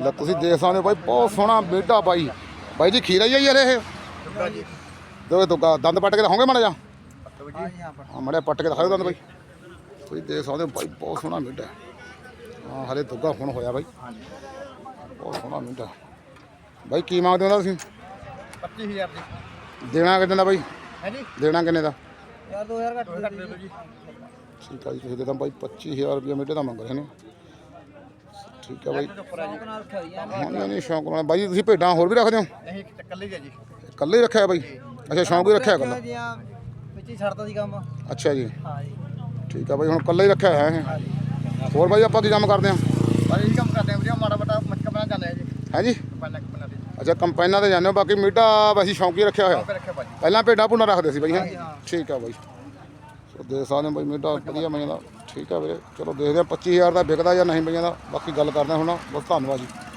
ਲੈ ਤੁਸੀਂ ਦੇਖ ਸਕਦੇ ਹੋ ਬਾਈ ਬਹੁਤ ਸੋਹਣਾ ਬੇਟਾ ਬਾਈ। ਬਾਈ ਜੀ ਖੀਰਾ ਹੀ ਆ ਯਾਰ ਇਹ। ਦੋਵੇਂ ਤੁਗਾ ਦੰਦ ਪੱਟ ਕੇ ਦਿਖਾਓਗੇ ਮਾੜਾ ਜਾ ਹਾਂ ਮਾੜਾ ਪੱਟ ਕੇ ਦਿਖਾਓ ਦੰਦ ਬਾਈ। ਤੁਸੀਂ ਦੇਖ ਸਕਦੇ ਹੋ ਬਾਈ ਬਹੁਤ ਸੋਹਣਾ ਬੇਟਾ ਹਾਂ ਹਲੇ ਤੁਗਾ ਹੁਣ ਹੋਇਆ ਬਾਈ। ਬਹੁਤ ਸੋਹਣਾ ਬੇਟਾ ਬਾਈ ਕੀ ਮੰਗਦੇ ਹੋ ਤੁਸੀਂ? 25000 ਦੀ। ਦੇਣਾ ਕਿੰਨੇ ਦਾ ਬਾਈ? ਹੈ ਜੀ ਦੇਣਾ ਕਿੰਨੇ ਦਾ? ਯਾਰ 2000 ਘੱਟ ਘੱਟ ਦੇ ਦਿਓ ਜੀ ਠੀਕ ਆ ਜੀ ਤੁਸੀਂ ਦੇ ਤਾਂ ਬਾਈ 25000 ਰੁਪਏ ਮੇਢੇ ਦਾ ਮੰਗ ਰਹੇ ਨੇ। ਠੀਕ ਆ ਬਾਈ। ਹਾਂ ਨਹੀਂ ਨਹੀਂ ਸ਼ੌਂਕ ਨਾਲ। ਬਾਈ ਜੀ ਤੁਸੀਂ ਭੇਡਾਂ ਹੋਰ ਵੀ ਰੱਖਦੇ ਹੋ? ਨਹੀਂ ਇਕੱਲੇ ਹੀ ਆ ਜੀ। ਇਕੱਲੇ ਹੀ ਰੱਖਿਆ ਬਾਈ? ਅੱਛਾ ਸ਼ੌਂਕ ਵੀ ਰੱਖਿਆ ਇਕੱਲਾ ਵਿੱਚ ਹੀ ਛੱਡਤਾ ਸੀ ਕੰਮ। ਅੱਛਾ ਜੀ। ਹਾਂ ਜੀ। ਠੀਕ ਆ ਬਾਈ ਹੁਣ ਇਕੱਲੇ ਹੀ ਰੱਖਿਆ ਹੋਇਆ ਹੈ ਹੋਰ ਬਾਈ ਆਪਾਂ ਕੀ ਕੰਮ ਕਰਦੇ ਹਾਂ? ਪਰ ਇਹ ਕੰਮ ਕਰਦੇ ਆ ਵੀਰੇ ਮਾੜਾ ਮੋਟਾ ਮੱਚਕਾ ਬਣਾ ਜਾਂਦੇ ਆ ਜੀ। ਹੈ ਜੀ? ਪਹਿਲਾਂ ਦੇ ਅੱਛਾ ਕੰਪਾਈਨਾਂ ਤੇ ਜਾਂਦੇ ਹੋ ਬਾਕੀ ਮੇਢਾ ਵੈਸੇ ਸ਼ੌਂਕ ਹੀ ਰੱਖਿਆ ਹੋਇਆ। ਸ਼ੌਂਕ ਰੱਖਿਆ ਭਾਜੀ। ਪਹਿਲਾਂ ਭੇਡਾਂ ਭੁੰਨਾ ਰੱਖਦੇ ਸੀ ਬਾਈ ਹੈ? ਹਾਂ। ਠੀਕ ਆ ਬਾਈ। ਸੋ ਹੋ ਬਾਈ ਮੇਢਾ ਵਧੀਆ ਦਾ ਠੀਕ ਆ ਵੀਰੇ। ਚਲੋ ਦੇਖਦੇ ਆ 25000 ਦਾ ਵਿਕਦਾ ਜਾਂ ਨਹੀਂ ਬਈਆਂ ਦਾ ਬਾਕੀ ਗੱਲ ਕਰਦੇ ਹਾਂ ਹੁਣ। ਬਹੁਤ ਧੰਨਵਾਦ ਜੀ।